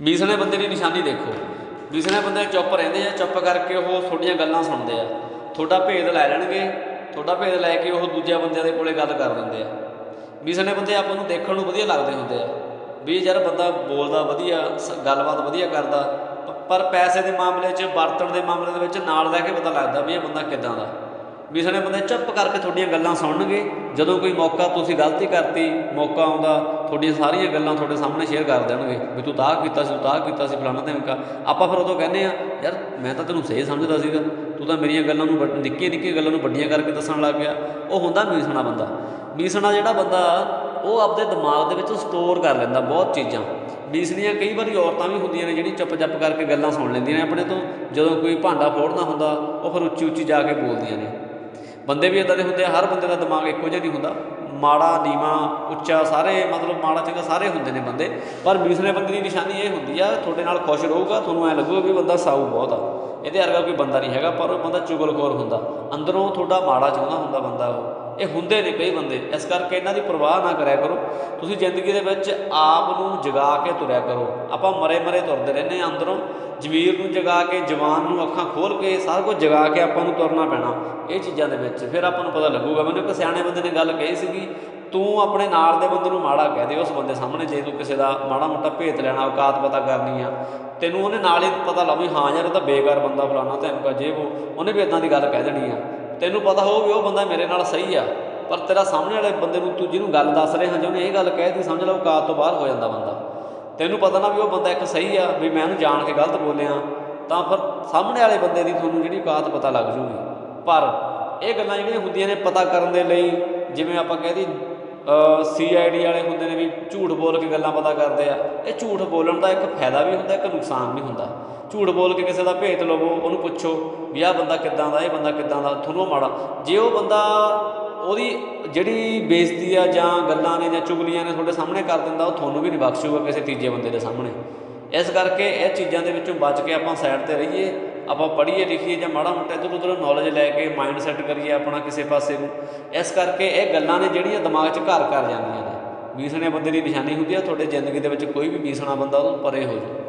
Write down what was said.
ਮੀਸਣੇ ਬੰਦੇ ਦੀ ਨਿਸ਼ਾਨੀ ਦੇਖੋ। ਮੀਸਣੇ ਬੰਦੇ ਚੁੱਪ ਰਹਿੰਦੇ ਆ, ਚੁੱਪ ਕਰਕੇ ਉਹ ਤੁਹਾਡੀਆਂ ਗੱਲਾਂ ਸੁਣਦੇ ਆ। ਤੁਹਾਡਾ ਭੇਦ ਲੈ ਲੈਣਗੇ, ਤੁਹਾਡਾ ਭੇਦ ਲੈ ਕੇ ਉਹ ਦੂਜਿਆਂ ਬੰਦਿਆਂ ਦੇ ਕੋਲੇ ਗੱਲ ਕਰ ਦਿੰਦੇ ਆ। ਮੀਸਣੇ ਬੰਦੇ ਆਪਾਂ ਨੂੰ ਦੇਖਣ ਨੂੰ ਵਧੀਆ ਲੱਗਦੇ ਹੁੰਦੇ ਆ। ਵੀ ਯਾਰ ਬੰਦਾ ਬੋਲਦਾ ਵਧੀਆ, ਸ- ਗੱਲਬਾਤ ਵਧੀਆ ਕਰਦਾ ਪਰ ਪੈਸੇ ਦੇ ਮਾਮਲੇ 'ਚ, ਵਰਤਣ ਦੇ ਮਾਮਲੇ ਦੇ ਵਿੱਚ ਨਾਲ ਰਹਿ ਕੇ ਪਤਾ ਲੱਗਦਾ ਵੀ ਇਹ ਬੰਦਾ ਕਿੱਦਾਂ ਦਾ। ਮੀਸਣੇ ਬੰਦੇ ਚੁੱਪ ਕਰਕੇ ਤੁਹਾਡੀਆਂ ਗੱਲਾਂ ਸੁਣਨਗੇ। ਜਦੋਂ ਕੋਈ ਮੌਕਾ ਤੁਸੀਂ ਗਲਤੀ ਕਰਤੀ, ਮੌਕਾ ਆਉਂਦਾ ਤੁਹਾਡੀਆਂ ਸਾਰੀਆਂ ਗੱਲਾਂ ਤੁਹਾਡੇ ਸਾਹਮਣੇ ਸ਼ੇਅਰ ਕਰ ਦੇਣਗੇ ਵੀ ਤੂੰ ਤਾਂ ਕੀਤਾ ਸੀ, ਤੂੰ ਤਾਂ ਕੀਤਾ ਸੀ ਫਲਾਣਾ ਧਮਕਾ। ਆਪਾਂ ਫਿਰ ਉਦੋਂ ਕਹਿੰਦੇ ਆ ਯਾਰ, ਮੈਂ ਤਾਂ ਤੈਨੂੰ ਸਹੀ ਸਮਝਦਾ ਸੀਗਾ। ਤੂੰ ਤਾਂ ਮੇਰੀਆਂ ਗੱਲਾਂ ਨੂੰ ਵੱਡ- ਨਿੱਕੀਆਂ ਨਿੱਕੀਆਂ ਗੱਲਾਂ ਨੂੰ ਵੱਡੀਆਂ ਕਰਕੇ ਦੱਸਣ ਲੱਗ ਗਿਆ ਉਹ ਹੁੰਦਾ ਮੀਸਣਾ ਬੰਦਾ। ਮੀਸਣਾ ਜਿਹੜਾ ਬੰਦਾ, ਉਹ ਆਪਦੇ ਦਿਮਾਗ ਦੇ ਵਿੱਚ ਸਟੋਰ ਕਰ ਲੈਂਦਾ ਬਹੁਤ ਚੀਜ਼ਾਂ। ਬੀਸਣੀਆਂ ਕਈ ਵਾਰੀ ਔਰਤਾਂ ਵੀ ਹੁੰਦੀਆਂ ਨੇ ਜਿਹੜੀ ਚੁੱਪ-ਚੱਪ ਕਰਕੇ ਗੱਲਾਂ ਸੁਣ ਲੈਂਦੀਆਂ ਨੇ ਆਪਣੇ ਤੋਂ। ਜਦੋਂ ਕੋਈ ਭਾਂਡਾ ਫੋੜਨਾ ਹੁੰਦਾ, ਉਹ ਫਿਰ ਉੱਚੀ ਉੱਚੀ ਜਾ ਕੇ ਬੋਲਦੀਆਂ ਨੇ। ਬੰਦੇ ਵੀ ਇਦਾਂ ਦੇ ਹੁੰਦੇ ਆ, ਹਰ ਬੰਦੇ ਦਾ ਦਿਮਾਗ ਇੱਕੋ ਜਿਹਾ ਨਹੀਂ ਹੁੰਦਾ। ਮਾੜਾ, ਨੀਵਾ, ਉੱਚਾ ਸਾਰੇ, ਮਤਲਬ ਮਾੜਾ ਚੰਗਾ ਸਾਰੇ ਹੁੰਦੇ ਨੇ ਬੰਦੇ। ਪਰ ਮੀਸਣੇ ਬੰਦੇ ਦੀ ਨਿਸ਼ਾਨੀ ਇਹ ਹੁੰਦੀ ਆ, ਤੁਹਾਡੇ ਨਾਲ ਖੁਸ਼ ਰਹੂਗਾ, ਤੁਹਾਨੂੰ ਐ ਲੱਗੂਗਾ ਵੀ ਬੰਦਾ ਸਾਊ ਬਹੁਤ ਆ। ਇਹਦੇ ਵਰਗਾ ਕੋਈ ਬੰਦਾ ਨਹੀਂ ਹੈਗਾ, ਪਰ ਉਹ ਬੰਦਾ ਚੁਗਲਖੋਰ ਹੁੰਦਾ। ਅੰਦਰੋਂ ਤੁਹਾਡਾ ਮਾੜਾ ਚਾਹੁੰਦਾ ਹੁੰਦਾ ਬੰਦਾ ਉਹ। ਇਹ ਹੁੰਦੇ ਨੇ ਕਈ ਬੰਦੇ। ਇਸ ਕਰਕੇ ਇਹਨਾਂ ਦੀ ਪਰਵਾਹ ਨਾ ਕਰਿਆ ਕਰੋ। ਤੁਸੀਂ ਜ਼ਿੰਦਗੀ ਦੇ ਵਿੱਚ ਆਪ ਨੂੰ ਜਗਾ ਕੇ ਤੁਰਿਆ ਕਰੋ। ਆਪਾਂ ਮਰੇ ਮਰੇ ਤੁਰਦੇ ਰਹਿੰਦੇ ਹਾਂ ਅੰਦਰੋਂ। ਜ਼ਮੀਰ ਨੂੰ ਜਗਾ ਕੇ, ਜਵਾਨ ਨੂੰ ਅੱਖਾਂ ਖੋਲ ਕੇ, ਸਾਰਾ ਕੁਝ ਜਗਾ ਕੇ ਆਪਾਂ ਨੂੰ ਤੁਰਨਾ ਪੈਣਾ। ਇਹ ਚੀਜ਼ਾਂ ਦੇ ਵਿੱਚ ਫਿਰ ਆਪਾਂ ਨੂੰ ਪਤਾ ਲੱਗੂਗਾ। ਮੈਨੂੰ ਇੱਕ ਸਿਆਣੇ ਬੰਦੇ ਨੇ ਗੱਲ ਕਹੀ ਸੀਗੀ ਤੂੰ ਆਪਣੇ ਨਾਲ ਦੇ ਬੰਦੇ ਨੂੰ ਮਾੜਾ ਕਹਿ ਦੇ, ਉਸ ਬੰਦੇ ਸਾਹਮਣੇ ਜੇ ਤੂੰ ਕਿਸੇ ਦਾ ਮਾੜਾ ਮੋਟਾ ਭੇਤ ਲੈਣਾ, ਔਕਾਤ ਪਤਾ ਕਰਨੀ ਆ, ਤੈਨੂੰ ਉਹਨੇ ਨਾਲ ਹੀ ਪਤਾ ਲੱਗ ਵੀ ਹਾਂ ਯਾਰ, ਇਹ ਤਾਂ ਬੇਕਾਰ ਬੰਦਾ ਫਲਾਣਾ ਧਮਕਾ ਜੇ ਉਹ, ਉਹਨੇ ਵੀ ਇਦਾਂ ਦੀ ਗੱਲ ਕਹਿ ਦੇਣੀ ਆ। ਤੈਨੂੰ ਪਤਾ ਹੋਊ ਵੀ ਉਹ ਬੰਦਾ ਮੇਰੇ ਨਾਲ ਸਹੀ ਆ, ਪਰ ਤੇਰਾ ਸਾਹਮਣੇ ਵਾਲੇ ਬੰਦੇ ਨੂੰ ਤੂੰ ਜਿਹਨੂੰ ਗੱਲ ਦੱਸ ਰਿਹਾ, ਜੇ ਉਹਨੇ ਇਹ ਗੱਲ ਕਹਿਤੀ ਸਮਝ ਲਓ ਔਕਾਤ ਤੋਂ ਬਾਹਰ ਹੋ ਜਾਂਦਾ ਬੰਦਾ। ਤੈਨੂੰ ਪਤਾ ਨਾ ਵੀ ਉਹ ਬੰਦਾ ਇੱਕ ਸਹੀ ਆ, ਵੀ ਮੈਂ ਉਹਨੂੰ ਜਾਣ ਕੇ ਗਲਤ ਬੋਲਿਆ, ਤਾਂ ਫਿਰ ਸਾਹਮਣੇ ਵਾਲੇ ਬੰਦੇ ਦੀ ਤੁਹਾਨੂੰ ਜਿਹੜੀ ਔਕਾਤ ਪਤਾ ਲੱਗ ਜੂਗੀ। ਪਰ ਇਹ ਗੱਲਾਂ ਜਿਹੜੀਆਂ ਹੁੰਦੀਆਂ ਨੇ ਪਤਾ ਕਰਨ ਦੇ ਲਈ, ਜਿਵੇਂ ਆਪਾਂ ਕਹਿੰਦੇ ਸੀਆਈਡੀ ਵਾਲੇ ਹੁੰਦੇ ਨੇ ਵੀ ਝੂਠ ਬੋਲ ਕੇ ਗੱਲਾਂ ਪਤਾ ਕਰਦੇ ਆ। ਇਹ ਝੂਠ ਬੋਲਣ ਦਾ ਇੱਕ ਫਾਇਦਾ ਵੀ ਹੁੰਦਾ, ਇੱਕ ਨੁਕਸਾਨ ਵੀ ਹੁੰਦਾ। ਝੂਠ ਬੋਲ ਕੇ ਕਿਸੇ ਦਾ ਭੇਤ ਲਵੋ, ਉਹਨੂੰ ਪੁੱਛੋ ਵੀ ਆਹ ਬੰਦਾ ਕਿੱਦਾਂ ਦਾ, ਇਹ ਬੰਦਾ ਕਿੱਦਾਂ ਦਾ ਤੁਹਾਨੂੰ ਮਾੜਾ। ਜੇ ਉਹ ਬੰਦਾ ਉਹਦੀ ਜਿਹੜੀ ਬੇਇੱਜ਼ਤੀ ਆ ਜਾਂ ਗੱਲਾਂ ਨੇ ਜਾਂ ਚੁਗਲੀਆਂ ਨੇ ਤੁਹਾਡੇ ਸਾਹਮਣੇ ਕਰ ਦਿੰਦਾ, ਉਹ ਤੁਹਾਨੂੰ ਵੀ ਨਹੀਂ ਬਖਸ਼ੂਗਾ ਕਿਸੇ ਤੀਜੇ ਬੰਦੇ ਦੇ ਸਾਹਮਣੇ। ਇਸ ਕਰਕੇ ਇਹ ਚੀਜ਼ਾਂ ਦੇ ਵਿੱਚੋਂ ਬਚ ਕੇ ਆਪਾਂ ਸਾਈਡ ਤੇ ਰਹੀਏ। ਆਪਾਂ ਪੜ੍ਹੀਏ ਲਿਖੀਏ ਜਾਂ ਮਾੜਾ ਮੋਟਾ ਇੱਧਰ ਉੱਧਰ ਨੌਲੇਜ ਲੈ ਕੇ ਮਾਈਂਡ ਸੈੱਟ ਕਰੀਏ ਆਪਣਾ ਕਿਸੇ ਪਾਸੇ ਨੂੰ, ਇਸ ਕਰਕੇ ਇਹ ਗੱਲਾਂ ਨੇ ਜਿਹੜੀਆਂ ਦਿਮਾਗ 'ਚ ਘਰ ਕਰ ਜਾਂਦੀਆਂ ਨੇ। ਮੀਸਣੇ ਬੰਦੇ ਦੀ ਨਿਸ਼ਾਨੀ ਹੁੰਦੀ ਆ, ਤੁਹਾਡੇ ਜ਼ਿੰਦਗੀ ਦੇ ਵਿੱਚ ਕੋਈ ਵੀ ਮੀਸਣਾ ਬੰਦਾ ਉਹਨੂੰ ਪਰੇ ਹੋ ਜਾਵੇ।